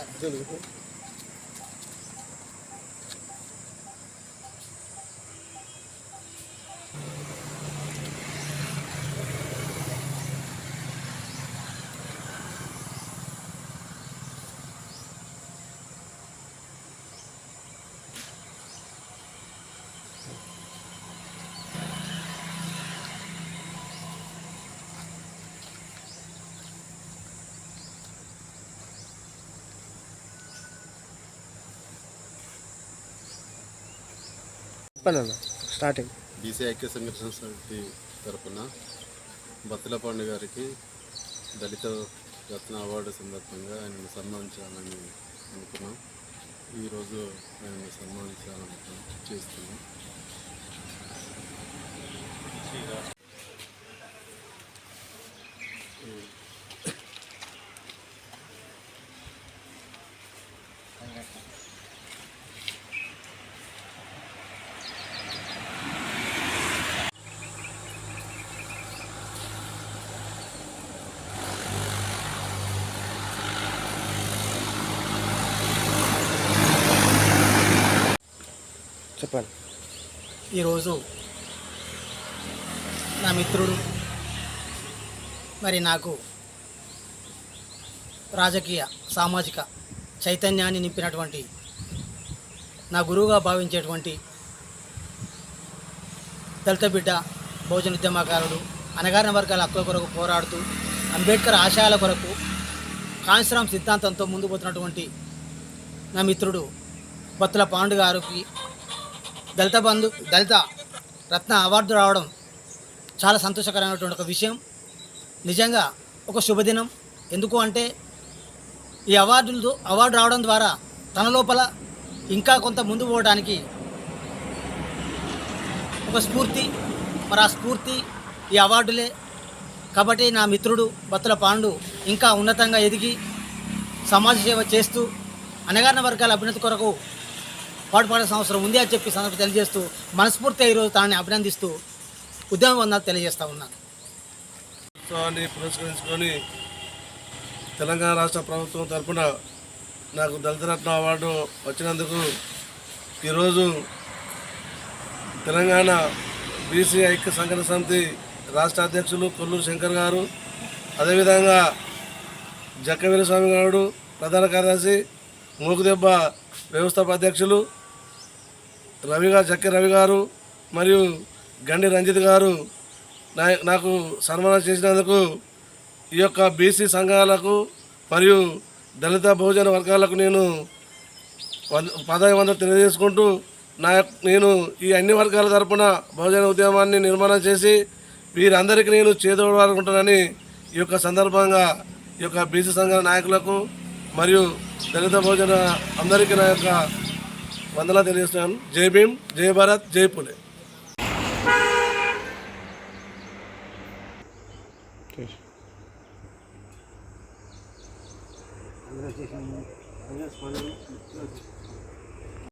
你就离婚。చెప్పండి starting BC ఐక్య సంఘర్షణ సమితి తరపున బత్తుల పండు గారికి దళిత రత్న అవార్డు సందర్భంగా ఆయనను సన్మానించాలని అనుకున్నాం. ఈరోజు ఆయనను సన్మానించాలని చేస్తున్నాం. చెప్పాలి. ఈరోజు నా మిత్రుడు మరి నాకు రాజకీయ సామాజిక చైతన్యాన్ని నింపినటువంటి నా గురువుగా భావించేటువంటి దళిత బిడ్డ భోజన ఉద్యమకారుడు అనగారిన వర్గాల హక్కుల కొరకు పోరాడుతూ అంబేద్కర్ ఆశయాల కొరకు కాంశ్రామ్ సిద్ధాంతంతో ముందు పోతున్నటువంటి నా మిత్రుడు బత్తుల పాండు గారికి దళిత బంధు దళిత రత్న అవార్డు రావడం చాలా సంతోషకరమైనటువంటి ఒక విషయం. నిజంగా ఒక శుభదినం. ఎందుకు అంటే ఈ అవార్డులు అవార్డు రావడం ద్వారా తన లోపల ఇంకా కొంత ముందు పోవడానికి ఒక స్ఫూర్తి. మరి ఆ స్ఫూర్తి ఈ అవార్డులే. కాబట్టి నా మిత్రుడు బత్తుల పాండు ఇంకా ఉన్నతంగా ఎదిగి సమాజ సేవ చేస్తూ అనగారిన వర్గాల అభ్యున్నతి కొరకు పాటుపడే అవసరం ఉంది అని చెప్పి సందర్భం తెలియజేస్తూ మనస్ఫూర్తిగా ఈరోజు తనని అభినందిస్తూ ఉద్యమ వందనాలు తెలియజేస్తూ ఉన్నాను. ఉత్సవాన్ని పురస్కరించుకొని తెలంగాణ రాష్ట్ర ప్రభుత్వం తరఫున నాకు దళితరత్న అవార్డు వచ్చినందుకు ఈరోజు తెలంగాణ బీసీ ఐక్య సంఘటన సమితి రాష్ట్ర అధ్యక్షులు కొల్లూరు శంకర్ గారు అదేవిధంగా జక్కవీర స్వామి గారు ప్రధాన కార్యదర్శి మూకుదెబ్బ వ్యవస్థాప అధ్యక్షులు రవి గారు చక్కె రవి గారు మరియు గండి రంజిత్ గారు నా నాకు సన్మానం చేసినందుకు ఈ యొక్క బీసీ సంఘాలకు మరియు దళిత బహుజన వర్గాలకు నేను పదవి వంద తెలియజేసుకుంటూ నా యొక్క- నేను ఈ అన్ని వర్గాల తరపున బహుజన ఉద్యమాన్ని నిర్మాణం చేసి వీరందరికీ నేను చేదోడాలనుకుంటానని ఈ యొక్క సందర్భంగా ఈ యొక్క బీసీ సంఘాల నాయకులకు మరియు దళిత భోజన అందరికీ నా యొక్క వందలా తెలియజేస్తున్నాను జై భీమ్ జై భారత్ జై పులే చేసి